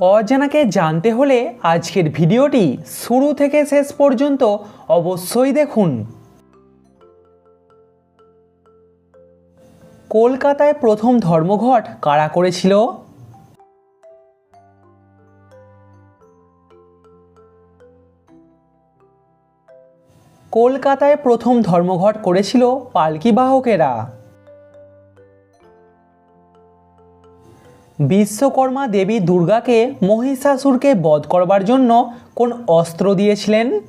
অজানাকে জানতে হলে আজকের ভিডিওটি শুরু থেকে শেষ পর্যন্ত অবশ্যই দেখুন। কলকাতায় প্রথম ধর্মঘট কারা করেছিল? কলকাতায় প্রথম ধর্মঘট করেছিল পালকি বাহকেরা। বিশ্বকর্মা দেবী দুর্গাকে মহিষাসুরকে বধ করবার জন্য কোন অস্ত্র দিয়েছিলেন?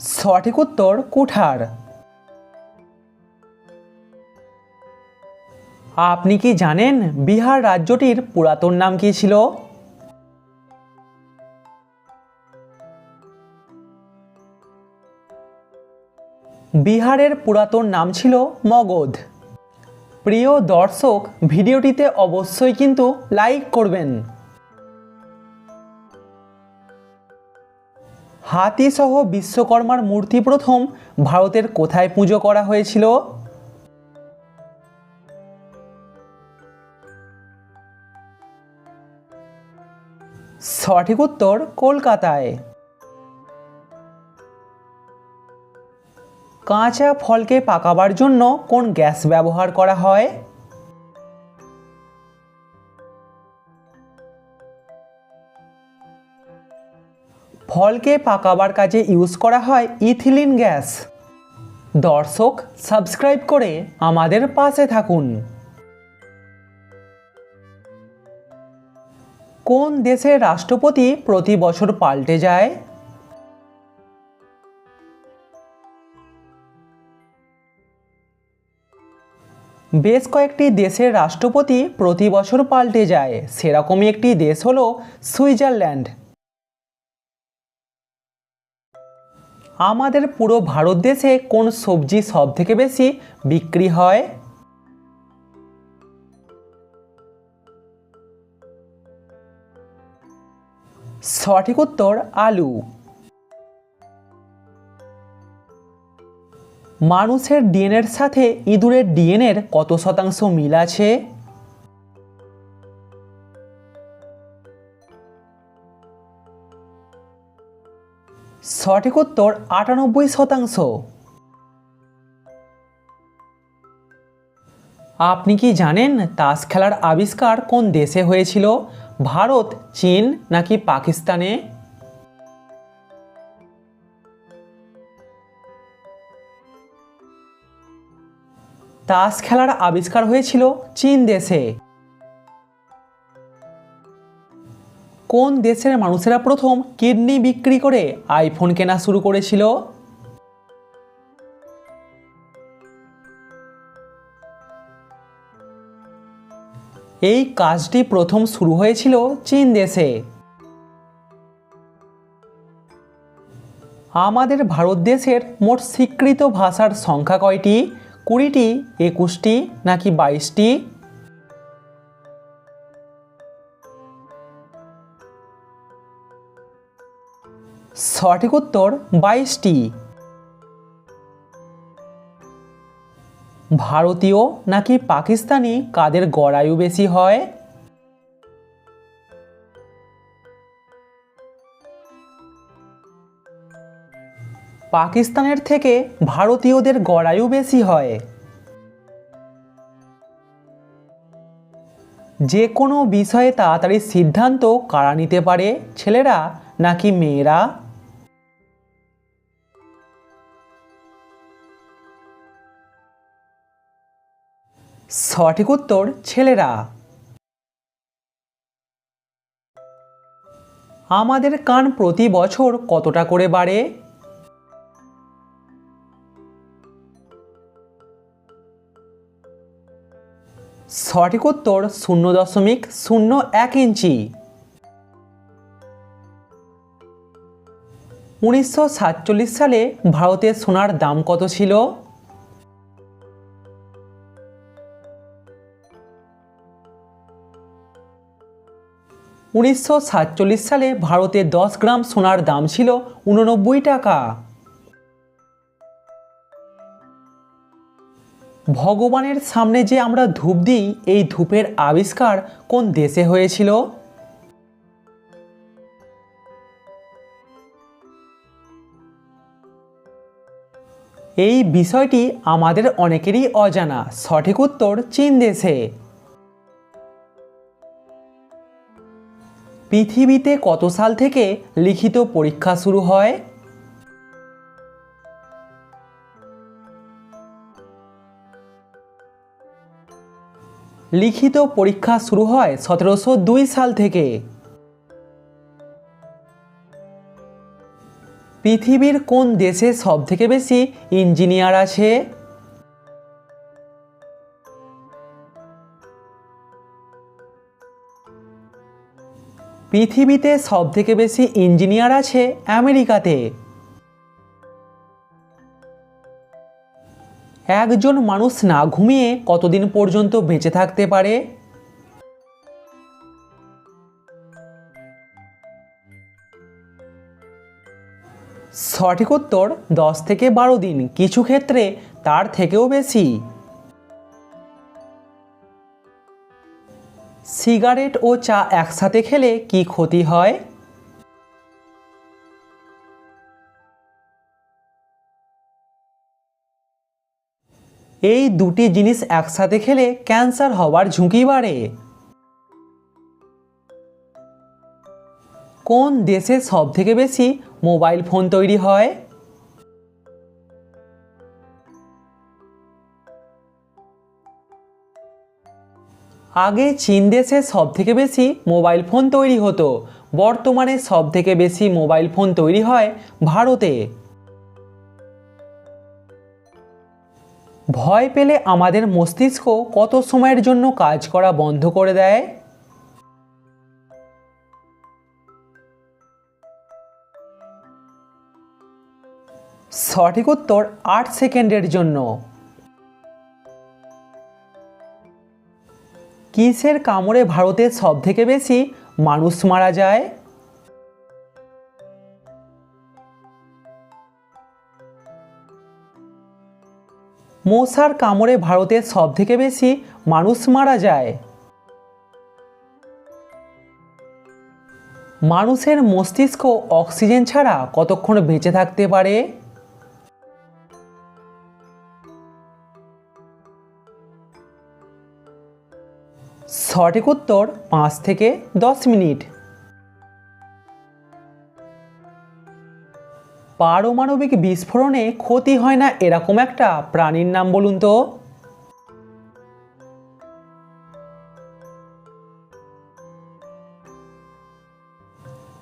সঠিক উত্তর, কুঠার। আপনি কি জানেন বিহার রাজ্যটির পুরাতন নাম কি ছিল? বিহারের পুরাতন নাম ছিল মগধ। প্রিয় দর্শক, ভিডিওটিতে অবশ্যই কিন্তু লাইক করবেন। হাতিসহ বিশ্বকর্মার মূর্তি প্রথম ভারতের কোথায় পুজো করা হয়েছিল? সঠিক উত্তর কলকাতায়। কাঁচা ফলকে পাকাবার জন্য কোন গ্যাস ব্যবহার করা হয়? ফলকে পাকাবার কাজে ইউজ করা হয় ইথিলিন গ্যাস। দর্শক, সাবস্ক্রাইব করে আমাদের পাশে থাকুন। কোন দেশের রাষ্ট্রপতি প্রতি বছর পাল্টে যায়? বেশ কয়েকটি দেশের রাষ্ট্রপতি প্রতি বছর পাল্টে যায়। সেরকমই একটি দেশ হল সুইজারল্যান্ড। আমাদের পুরো ভারত দেশে কোন সবজি সব থেকে বেশি বিক্রি হয়? সঠিক উত্তর, আলু। মানুষের ডিএনএর সাথে ইঁদুরের ডিএনএর কত শতাংশ মিল আছে? সঠিক উত্তর আটানব্বই শতাংশ। আপনি কি জানেন তাস খেলার আবিষ্কার কোন দেশে হয়েছিল? ভারত, চীন নাকি পাকিস্তানে? তাস খেলার আবিষ্কার হয়েছিল চীন দেশে। কোন দেশের মানুষেরা প্রথম কিডনি বিক্রি করে আইফোন কেনা শুরু করেছিল? এই কাজটি প্রথম শুরু হয়েছিল চীন দেশে। আমাদের ভারত দেশের মোট স্বীকৃত ভাষার সংখ্যা কয়টি? কুড়িটি একুশটি নাকি বাইশটি? সঠিক উত্তর বাইশটি। ভারতীয় নাকি পাকিস্তানি কাদের গড়ায়ু বেশি হয়? পাকিস্তানের থেকে ভারতীয়দের গড়ায়ু বেশি হয়। যে কোনো বিষয়ে তাড়াতাড়ি সিদ্ধান্ত কারা নিতে পারে, ছেলেরা নাকি মেয়েরা? সঠিক উত্তর, ছেলেরা। আমাদের কান প্রতি বছর কতটা করে বাড়ে? সঠিক উত্তর শূন্য দশমিক শূন্য এক ইঞ্চি। উনিশশো সাতচল্লিশ সালে ভারতের সোনার দাম কত ছিল? উনিশশো সাতচল্লিশ সালে ভারতে দশ গ্রাম সোনার দাম ছিল উননব্বই টাকা। ভগবানের সামনে যে আমরা ধূপ দিই, এই ধূপের আবিষ্কার কোন দেশে হয়েছিল? এই বিষয়টি আমাদের অনেকেরই অজানা। সঠিক উত্তর চীন দেশে। পৃথিবীতে কত সাল থেকে লিখিত পরীক্ষা শুরু হয়? লিখিত পরীক্ষা শুরু হয় সতেরোশো দুই সাল থেকে। পৃথিবীর কোন দেশে সবথেকে বেশি ইঞ্জিনিয়ার আছে? পৃথিবীতে সবথেকে বেশি ইঞ্জিনিয়ার আছে আমেরিকাতে। একজন মানুষ না ঘুমিয়ে কতদিন পর্যন্ত বেঁচে থাকতে পারে? সঠিক উত্তর, দশ থেকে বারো দিন। কিছু ক্ষেত্রে তার থেকেও বেশি। সিগারেট ও চা একসাথে খেলে কি ক্ষতি হয়? এই দুটি জিনিস একসাথে খেলে ক্যান্সার হওয়ার ঝুঁকি বাড়ে। কোন দেশে সব থেকে বেশি মোবাইল ফোন তৈরি হয়? আগে চীন দেশে সব থেকে বেশি মোবাইল ফোন তৈরি হতো। বর্তমানে সব থেকে বেশি মোবাইল ফোন তৈরি হয় ভারতে। ভয় পেলে আমাদের মস্তিষ্ক কত সময়ের জন্য কাজ করা বন্ধ করে দেয়? সঠিক উত্তর আট সেকেন্ডের জন্য। কিসের কামড়ে ভারতের সব থেকে বেশি মানুষ মারা যায়? মশার কামড়ে ভারতের সব থেকে বেশি মানুষ মারা যায়। মানুষের মস্তিষ্ক অক্সিজেন ছাড়া কতক্ষণ বেঁচে থাকতে পারে? সঠিক উত্তর পাঁচ থেকে দশ মিনিট। পারমাণবিক বিস্ফোরণে ক্ষতি হয় না এরকম একটা প্রাণীর নাম বলুন তো।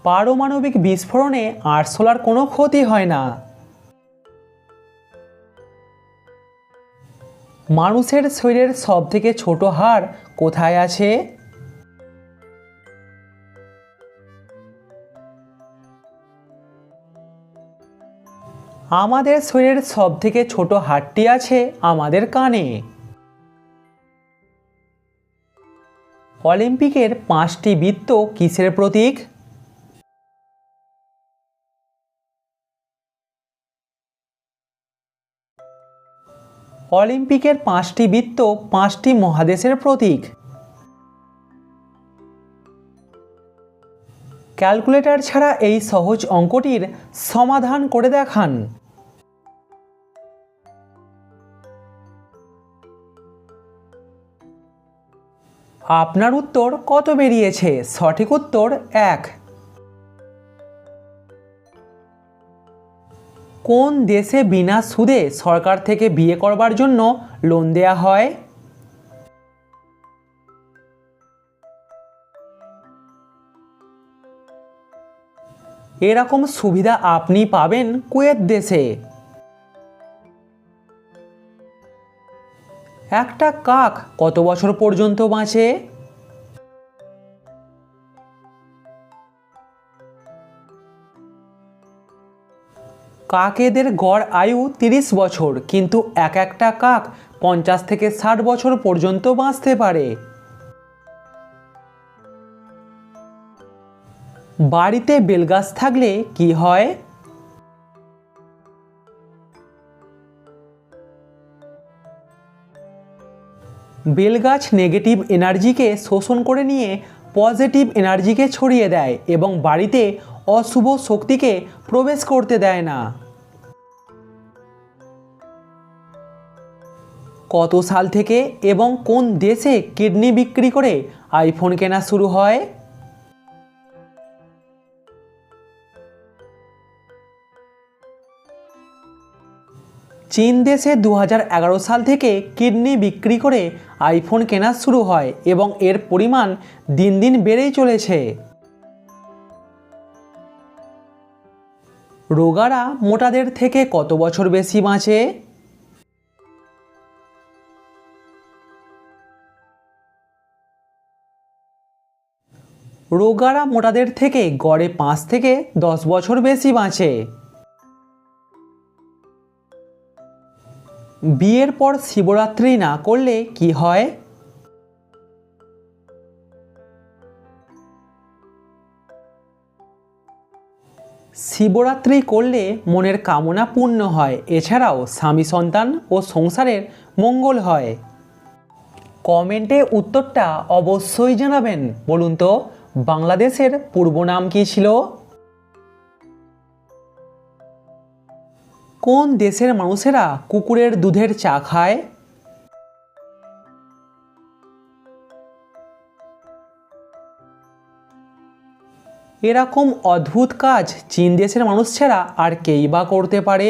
পারমাণবিক বিস্ফোরণে আরশোলার কোনো ক্ষতি হয় না। মানুষের শরীরের সব থেকে ছোট হাড় কোথায় আছে? আমাদের শরীরের সব থেকে ছোট হাড়টি আছে আমাদের কানে। অলিম্পিকের পাঁচটি বৃত্ত কিসের প্রতীক? অলিম্পিকের পাঁচটি বৃত্ত পাঁচটি মহাদেশের প্রতীক। ক্যালকুলেটর ছাড়া এই সহজ অঙ্কটির সমাধান করে দেখান। আপনার উত্তর কত বেরিয়েছে? সঠিক উত্তর এক। কোন দেশে বিনা সুদে সরকার থেকে বিয়ে করবার জন্য লোন দেয়া হয়? এরকম সুবিধা আপনি পাবেন কুয়েত দেশে। একটা কাক কত বছর পর্যন্ত বাঁচে? কাকেদের গড় আয়ু তিরিশ বছর, কিন্তু এক একটা কাক পঞ্চাশ থেকে ষাট বছর পর্যন্ত বাঁচতে পারে। বাড়িতে বেলগাছ থাকলে কি হয়? বেলগাছ নেগেটিভ এনার্জিকে শোষণ করে নিয়ে পজিটিভ এনার্জিকে ছড়িয়ে দেয় এবং বাড়িতে অশুভ শক্তিকে প্রবেশ করতে দেয় না। কত সাল থেকে এবং কোন দেশে কিডনি বিক্রি করে আইফোন কেনা শুরু হয়? চীন দেশে দু হাজার এগারো সাল থেকে কিডনি বিক্রি করে আইফোন কেনা শুরু হয় এবং এর পরিমাণ দিন দিন বেড়েই চলেছে। রোগারা মোটাদের থেকে কত বছর বেশি বাঁচে? রোগারা মোটাদের থেকে গড়ে পাঁচ থেকে দশ বছর বেশি বাঁচে। বিয়ের পর শিবরাত্রি না করলে কি হয়? শিবরাত্রি করলে মনের কামনা পূর্ণ হয়, এছাড়াও স্বামী সন্তান ও সংসারের মঙ্গল হয়। কমেন্টে উত্তরটা অবশ্যই জানাবেন, বলুন তো, বাংলাদেশের পূর্ব নাম কী ছিল? কোন দেশের মানুষেরা কুকুরের দুধের চা খায়? এরকম অদ্ভুত কাজ চীন দেশের মানুষ ছাড়া আর কেই বা করতে পারে?